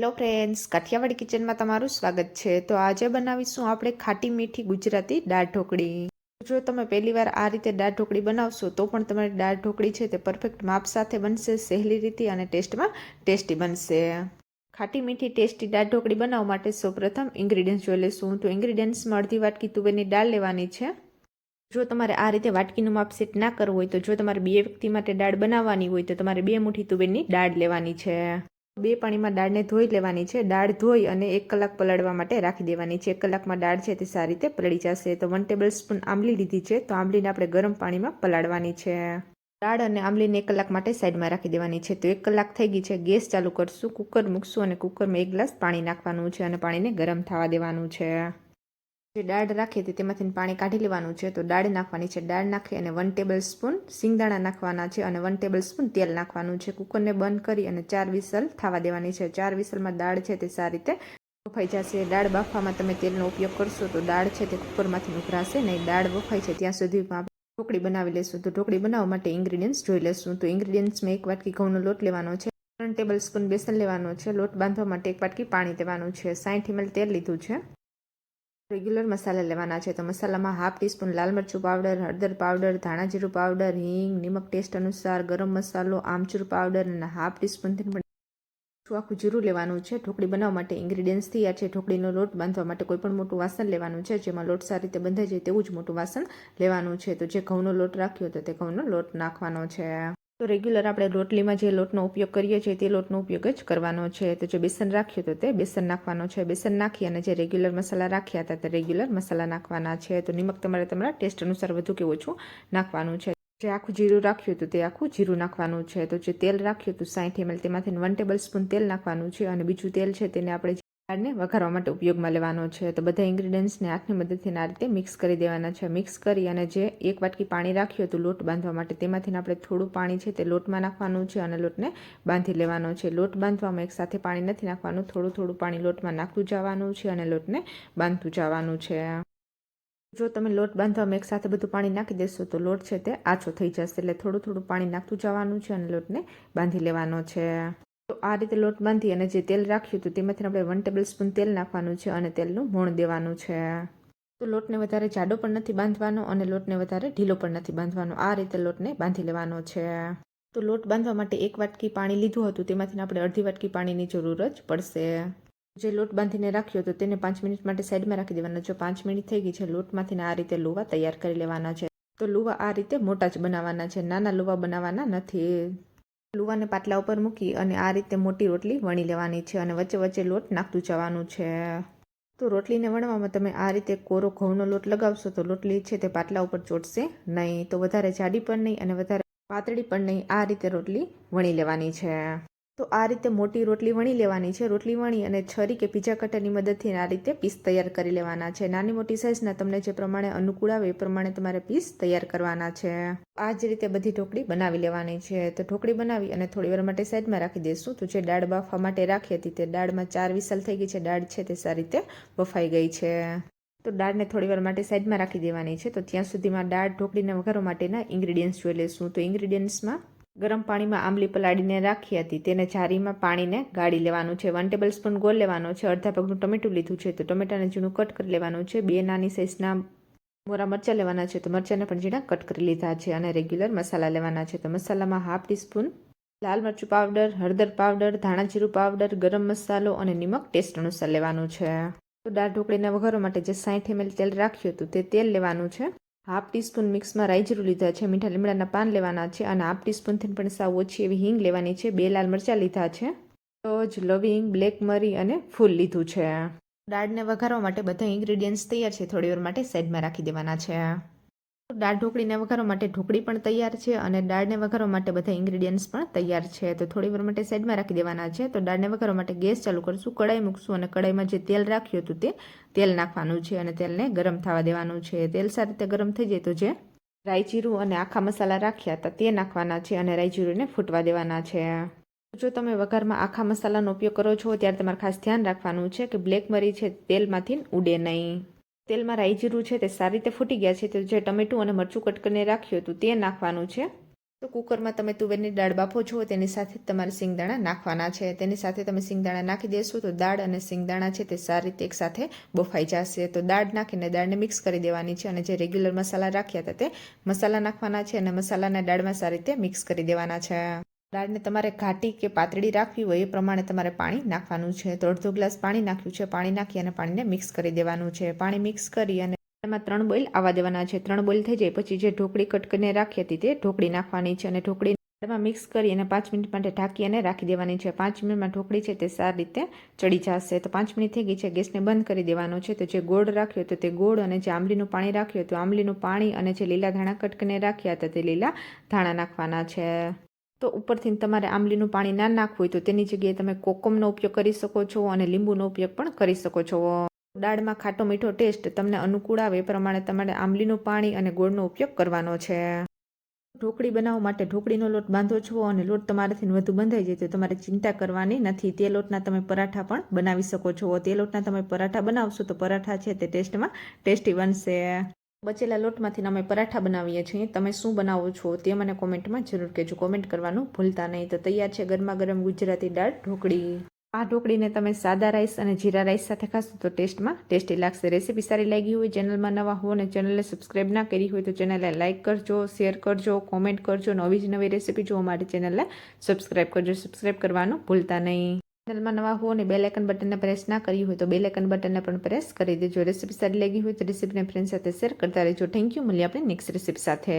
Hello friends, Kathiawadi કિચનમાં તમારું સ્વાગત છે. તો આજે બનાવીશું આપણે ખાટી મીઠી ગુજરાતી દાળ ઢોકળી. જો તમે પહેલી વાર આ રીતે દાળ ઢોકળી બનાવશો, તો પણ તમારી દાળ ઢોકળી છે તે પરફેક્ટ માપ સાથે બનશે, સહેલી રીતે અને ટેસ્ટમાં ટેસ્ટી બનશે. ખાટી મીઠી ટેસ્ટી દાળ ઢોકળી બનાવવા માટે સૌપ્રથમ ઇન્ગ્રીડિયન્ટ્સ જોઈ લઈશું. તો ઇન્ગ્રીડિયન્ટ્સમાં અડધી વાટકી તુવેરની દાળ લેવાની છે. જો તમારે આ રીતે વાટકીનું માપ સેટ ના કરવું હોય, તો જો તમારે બે વ્યક્તિ માટે દાળ બનાવવાની હોય, તો તમારે બે મુઠ્ઠી તુવેરની દાળ લેવાની છે. બે પાણીમાં દાળને ધોઈ લેવાની છે. દાળ ધોઈ અને એક કલાક પલાળવા માટે રાખી દેવાની છે. એક કલાકમાં દાળ છે તે સારી રીતે પલળી જશે. તો વન ટેબલ સ્પૂન આંબલી લીધી છે. તો આંબલીને આપણે ગરમ પાણીમાં પલાળવાની છે. દાળ અને આંબલીને એક કલાક માટે સાઈડમાં રાખી દેવાની છે. તો એક કલાક થઈ ગઈ છે. ગેસ ચાલુ કરશું. કુકર મૂકશું અને કુકરમાં એક ગ્લાસ પાણી નાખવાનું છે અને પાણીને ગરમ થવા દેવાનું છે. જે દાળ રાખીએ તે તેમાંથી પાણી કાઢી લેવાનું છે, તો દાળ નાખવાની છે. દાળ નાખી અને વન ટેબલ સ્પૂન સિંગદાણા નાખવાના છે અને વન ટેબલ સ્પૂન તેલ નાખવાનું છે. કુકરને બંધ કરી અને ચાર વિસલ થવા દેવાની છે. ચાર વિસલમાં દાળ છે તે સારી રીતે બફાઈ જશે. દાળ બાફવામાં તમે તેલનો ઉપયોગ કરશો તો દાળ છે તે કુકરમાંથી ઉભરાશે નહીં. દાળ બફાઈ છે ત્યાં સુધીમાં ઢોકળી બનાવી લેશું તો ઢોકળી બનાવવા માટે ઇન્ગ્રીડિયન્ટ્સ જોઈ લેશું. તો ઇન્ગ્રીડિયન્ટ્સમાં એક વાટકી ઘઉંનો લોટ લેવાનો છે. ત્રણ ટેબલ સ્પૂન બેસન લેવાનો છે. લોટ બાંધવા માટે એક વાટકી પાણી લેવાનું છે. સાઠ એમએલ તેલ લીધું છે. રેગ્યુલર મસાલા લેવાના છે. તો મસાલામાં હાફ ટીસ્પૂન લાલ મરચું પાવડર, હળદર પાવડર, ધાણા જીરું પાવડર, હિંગ, નિમક ટેસ્ટ અનુસાર ગરમ મસાલો, આમચૂર પાવડર અને હાફ ટીસ્પૂનથી પણ આખું જીરું લેવાનું છે. ઢોકળી બનાવવા માટે ઇન્ગ્રીડિયન્ટ્સ તૈયાર છે. ઢોકળીનો લોટ બાંધવા માટે કોઈ પણ મોટું વાસણ લેવાનું છે. જેમાં લોટ સારી રીતે બંધાઈ જાય તેવું જ મોટું વાસણ લેવાનું છે. તો જે ઘઉંનો લોટ રાખ્યો હતો તે ઘઉંનો લોટ નાખવાનો છે. તો રેગ્યુલર આપણે રોટલીમાં જે લોટનો ઉપયોગ કરીએ છીએ તે લોટનો ઉપયોગ જ કરવાનો છે. તો જે બેસન રાખ્યું તો તે બેસન નાખવાનો છે. બેસન નાખી અને જે રેગ્યુલર મસાલા રાખ્યા હતા તે રેગ્યુલર મસાલા નાખવાના છે. તો નિમક તમારે તમારા ટેસ્ટ અનુસાર વધુ કે ઓછું નાખવાનું છે. જે આખું જીરું રાખ્યું હતું તે આખું જીરું નાખવાનું છે. તો જે તેલ રાખ્યું હતું સાઠ એમએલ તેમાંથી વન ટેબલ સ્પૂન તેલ નાખવાનું છે અને બીજું તેલ છે તેને આપણે દાળને વઘારવા માટે ઉપયોગમાં લેવાનો છે. તો બધા ઇન્ગ્રીડિયન્ટ્સને હાથની મદદથી આ રીતે મિક્સ કરી દેવાના છે. મિક્સ કરી અને જે એક વાટકી પાણી રાખ્યું હતું લોટ બાંધવા માટે, તેમાંથી આપણે થોડું પાણી છે તે લોટમાં નાખવાનું છે અને લોટને બાંધી લેવાનો છે. લોટ બાંધવામાં એક સાથે પાણી નથી નાખવાનું, થોડું થોડું પાણી લોટમાં નાખતું જવાનું છે અને લોટને બાંધતું જવાનું છે. જો તમે લોટ બાંધવામાં એક સાથે બધું પાણી નાખી દેશો તો લોટ છે તે આછો થઈ જશે એટલે થોડું થોડું પાણી નાખતું જવાનું છે અને લોટને બાંધી લેવાનો છે. તો આ રીતે લોટ બાંધી અને જે તેલ રાખ્યું હતું તેમાંથી આપણે વન ટેબલ સ્પૂન તેલ નાખવાનું છે અને તેલનું મોણ દેવાનું છે. તો લોટને વધારે જાડો પણ નથી બાંધવાનો અને લોટને વધારે ઢીલો પણ નથી બાંધવાનો. આ રીતે લોટને બાંધી લેવાનો છે. તો લોટ બાંધવા માટે એક વાટકી પાણી લીધું હતું, તેમાંથી આપણે અડધી વાટકી પાણીની જરૂર જ પડશે. જે લોટ બાંધીને રાખ્યો હતો તેને પાંચ મિનિટ માટે સાઈડમાં રાખી દેવાનો. જો પાંચ મિનિટ થઈ ગઈ છે, લોટમાંથી આ રીતે લુવા તૈયાર કરી લેવાના છે. તો લુવા આ રીતે મોટા જ બનાવવાના છે, નાના લુવા બનાવવાના નથી. લુવાને પાટલા ઉપર મૂકી અને આ રીતે મોટી રોટલી વણી લેવાની છે અને વચ્ચે વચ્ચે લોટ નાખતું જવાનું છે. તો રોટલીને વણવામાં તમે આ રીતે કોરો ઘઉંનો લોટ લગાવશો તો રોટલી છે તે પાટલા ઉપર ચોટશે નહીં. તો વધારે જાડી પણ નહીં અને વધારે પાતળી પણ નહીં. આ રીતે રોટલી વણી લેવાની છે. તો આ રીતે મોટી રોટલી વણી લેવાની છે. રોટલી વણી અને છરી કે પીઝા કટરની મદદથી આ રીતે પીસ તૈયાર કરી લેવાના છે. નાની મોટી સાઇઝના તમને જે પ્રમાણે અનુકૂળ આવે એ પ્રમાણે તમારે પીસ તૈયાર કરવાના છે. આ જ રીતે બધી ઢોકળી બનાવી લેવાની છે. તો ઢોકળી બનાવી અને થોડી વાર માટે સાઈડમાં રાખી દઈશું તો જે દાળ બાફવા માટે રાખી હતી તે દાળમાં ચાર વિસલ થઈ ગઈ છે. દાળ છે તે સારી રીતે બફાઈ ગઈ છે. તો દાળને થોડી વાર માટે સાઈડમાં રાખી દેવાની છે. તો ત્યાં સુધીમાં દાળ ઢોકળીને વઘારવા માટેના ઇન્ગ્રીડિયન્ટ્સ જોઈ લઈશું તો ઇન્ગ્રીડિયન્ટ્સમાં ગરમ પાણીમાં આંબલી પલાળીને રાખી હતી. તેને જારીમાં પાણીને ગાળી લેવાનું છે. વન ટેબલ સ્પૂન ગોળ લેવાનો છે. અડધા પગનું ટમેટું લીધું છે. તો ટમેટાને ઝીણું કટ કરી લેવાનું છે. બે નાની સાઇઝના મોરા મરચાં લેવાના છે. તો મરચાંને પણ ઝીણા કટ કરી લીધા છે અને રેગ્યુલર મસાલા લેવાના છે. તો મસાલામાં હાફ ટીસ્પૂન લાલ મરચું પાવડર હળદર પાવડર ધાણા જીરું પાવડર ગરમ મસાલો અને નિમક ટેસ્ટ અનુસાર લેવાનું છે. તો દાળ ઢોકળીના વઘારવા માટે જે સાઠ એમએલ તેલ રાખ્યું હતું તે તેલ લેવાનું છે. હાફ ટીસ્પૂન મિક્સમાં રાઈ લીધા છે, મીઠા લીમડાના પાન લેવાના છે અને હાફ ટીસ્પૂનથી પણ સાવ ઓછી એવી હિંગ લેવાની છે. બે લાલ મરચાં લીધા છે. તજ લવિંગ, બ્લેક મરી અને ફૂલ લીધું છે. દાળને વઘારવા માટે બધા ઇન્ગ્રેડિયન્ટ્સ તૈયાર છે. થોડી વાર માટે સાઈડમાં રાખી દેવાના છે. દાળ ઢોકળીને વઘારવા માટે ઢોકળી પણ તૈયાર છે અને દાળને વઘારવા માટે બધા ઇન્ગ્રીડિયન્ટ્સ પણ તૈયાર છે. તો થોડી વાર માટે સાઈડમાં રાખી દેવાના છે. તો દાળને વઘારવા માટે ગેસ ચાલુ કરશું કડાઈ મૂકશું અને કડાઈમાં જે તેલ રાખ્યું હતું તે તેલ નાખવાનું છે અને તેલને ગરમ થવા દેવાનું છે. તેલ સારી રીતે ગરમ થઈ જાય તો જે રાઈ જીરું અને આખા મસાલા રાખ્યા હતા તે નાખવાના છે અને રાઈ જીરુંને ફૂટવા દેવાના છે. જો તમે વઘારમાં આખા મસાલાનો ઉપયોગ કરો છો ત્યારે તમારે ખાસ ધ્યાન રાખવાનું છે કે બ્લેક મરી છે તેલમાંથી ઉડે નહીં. તેલમાં રાઈ જીરું છે તે સારી રીતે ફૂટી ગયા છે, તો જે ટમેટું અને મરચું કટ કરીને રાખ્યું હતું તે નાખવાનું છે. તો કુકરમાં તમે તુવેરની દાળ બાફો છો, તેની સાથે તમારે સિંગદાણા નાખવાના છે. તેની સાથે તમે સિંગદાણા નાખી દેશો તો દાળ અને સિંગદાણા છે તે સારી રીતે એકસાથે બફાઈ જશે. તો દાળ નાખીને દાળને મિક્સ કરી દેવાની છે અને જે રેગ્યુલર મસાલા રાખ્યા હતા તે મસાલા નાખવાના છે અને મસાલાને દાળમાં સારી રીતે મિક્સ કરી દેવાના છે. દાળને તમારે ઘાટી કે પાતળી રાખવી હોય એ પ્રમાણે તમારે પાણી નાખવાનું છે. તો અડધો ગ્લાસ પાણી નાખ્યું છે. પાણી નાખી અને પાણીને મિક્સ કરી દેવાનું છે. પાણી મિક્સ કરી અને એમાં ત્રણ બોઇલ આવવા દેવાના છે. ત્રણ બોઇલ થઈ જાય પછી જે ઢોકળી કટ રાખી હતી તે ઢોકળી નાખવાની છે અને ઢોકળી એમાં મિક્સ કરી અને પાંચ મિનિટ માટે ઢાંકી અને રાખી દેવાની છે. પાંચ મિનિટમાં ઢોકળી છે તે સારી રીતે ચડી જશે. તો પાંચ મિનિટ થઈ ગઈ છે. ગેસને બંધ કરી દેવાનો છે. તો જે ગોળ રાખ્યો તો તે ગોળ અને જે આંબલીનું પાણી રાખ્યું તો આંબલીનું પાણી અને જે લીલા ધાણા કટકને રાખ્યા હતા તે લીલા ધાણા નાખવાના છે. તો ઉપરથી તમારે આંબલીનું પાણી ના નાખવું હોય તો તેની જગ્યાએ તમે કોકમનો ઉપયોગ કરી શકો છો અને લીંબુનો ઉપયોગ પણ કરી શકો છો. દાળમાં ખાટો મીઠો ટેસ્ટ તમને અનુકૂળ આવે એ પ્રમાણે તમારે આંબલીનું પાણી અને ગોળનો ઉપયોગ કરવાનો છે. ઢોકળી બનાવવા માટે ઢોકળીનો લોટ બાંધો છો અને લોટ તમારાથી વધુ બંધાઈ જાય તો તમારે ચિંતા કરવાની નથી. તે લોટના તમે પરાઠા પણ બનાવી શકો છો. તે લોટના તમે પરાઠા બનાવશો તો પરાઠા છે તે ટેસ્ટમાં ટેસ્ટી બનશે. બચેલા લોટમાંથી અમે પરાઠા બનાવીએ છીએ. તમે શું બનાવો છો તે મને કોમેન્ટમાં જરૂર કહેજો. કોમેન્ટ કરવાનું ભૂલતા નહીં. તો તૈયાર છે ગરમા ગરમ ગુજરાતી દાળ ઢોકળી. આ ઢોકળીને તમે સાદા રાઈસ અને જીરા રાઈસ સાથે ખાશો તો ટેસ્ટમાં ટેસ્ટી લાગશે. રેસીપી સારી લાગી હોય, ચેનલમાં નવા હો અને ચેનલને સબસ્ક્રાઈબ ના કરી હોય તો ચેનલને લાઇક કરજો, શેર કરજો, કોમેન્ટ કરજો. નવી જ નવી રેસીપી જોવા માટે ચેનલને સબસ્ક્રાઈબ કરજો. સબસ્ક્રાઈબ કરવાનું ભૂલતા નહીં. ચેનલમાં નવા હો અને બેલ બટનને પ્રેસ ના કરી હોય તો બેલ આઇકન બટનને પણ પ્રેસ કરી દેજો. રેસીપી સારી લાગી હોય તો રેસીપીને ફ્રેન્ડ સાથે શેર કરતા રહેજો. થેન્ક યુ મળીએ આપણે નેક્સ્ટ રેસીપી સાથે.